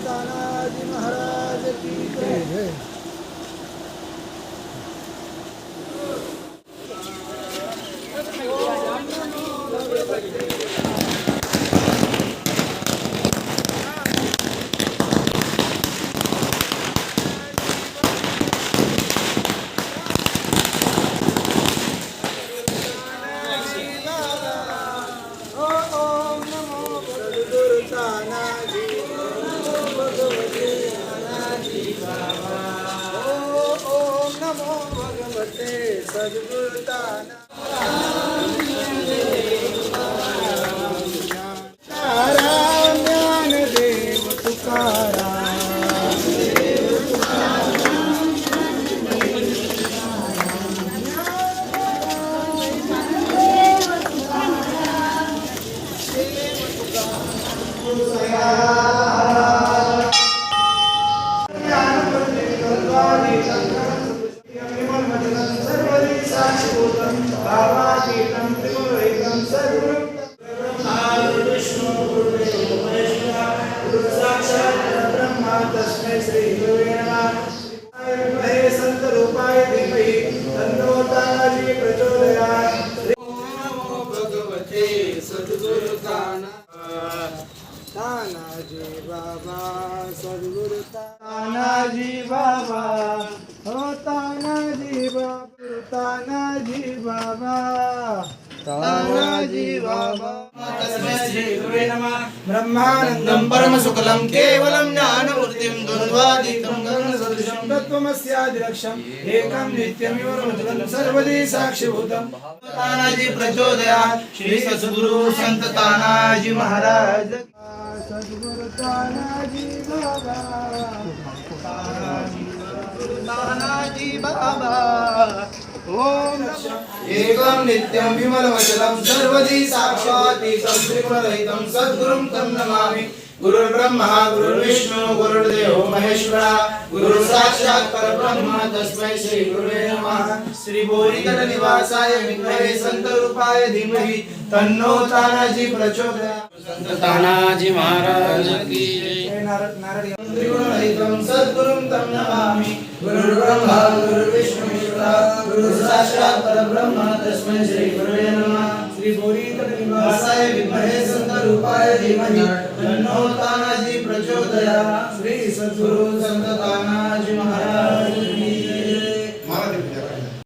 तानाजी महाराज की जय। भगवते बाबा हो तानाजी बाबा. तानाजी बाबा. तानाजी बाबा ब्रह्मानन्दं नन्दं परमसुकलं केवलं ज्ञानमूर्तिं द्वन्द्वातीतं गगनसदृशं तत्त्वमस्यादिलक्ष्यम् एकं नित्यमिव सर्वदी साक्षिभूतम् तानाजी प्रचोदयात् श्री सद्गुरु संत तानाजी महाराज. सद्गुरु तानाजी बाबा. बाबा ओम एकं नित्यं विमलवचलं सर्वदी साक्षातीतं त्रिगुणरहितं सद्गुरुं तं नमामि। गुरुर्ब्रह्मा गुरुर्विष्णु गुरुर्देवो महेश्वरा गुरु साक्षात् परब्रह्म तस्मै श्री गुरुवे नमः। श्री बोरीतट निवासाय विद्महे संत रूपाय धीमहि तन्नो तानाजी प्रचोदयात्। संत तानाजी महाराज की जय। नारद नारद त्रिगुणरहितं सद्गुरुं तं नमामि। गुरुर्ब्रह्मा गुरुर्विष्णु ईश्वरा परब्रह्म तस्मै श्रीगुरुवे नमः। श्री विद्महे सन्तरूपाय धीमहि। तन्नो तानाजी प्रचोदयात्। श्री सद्गुरु संत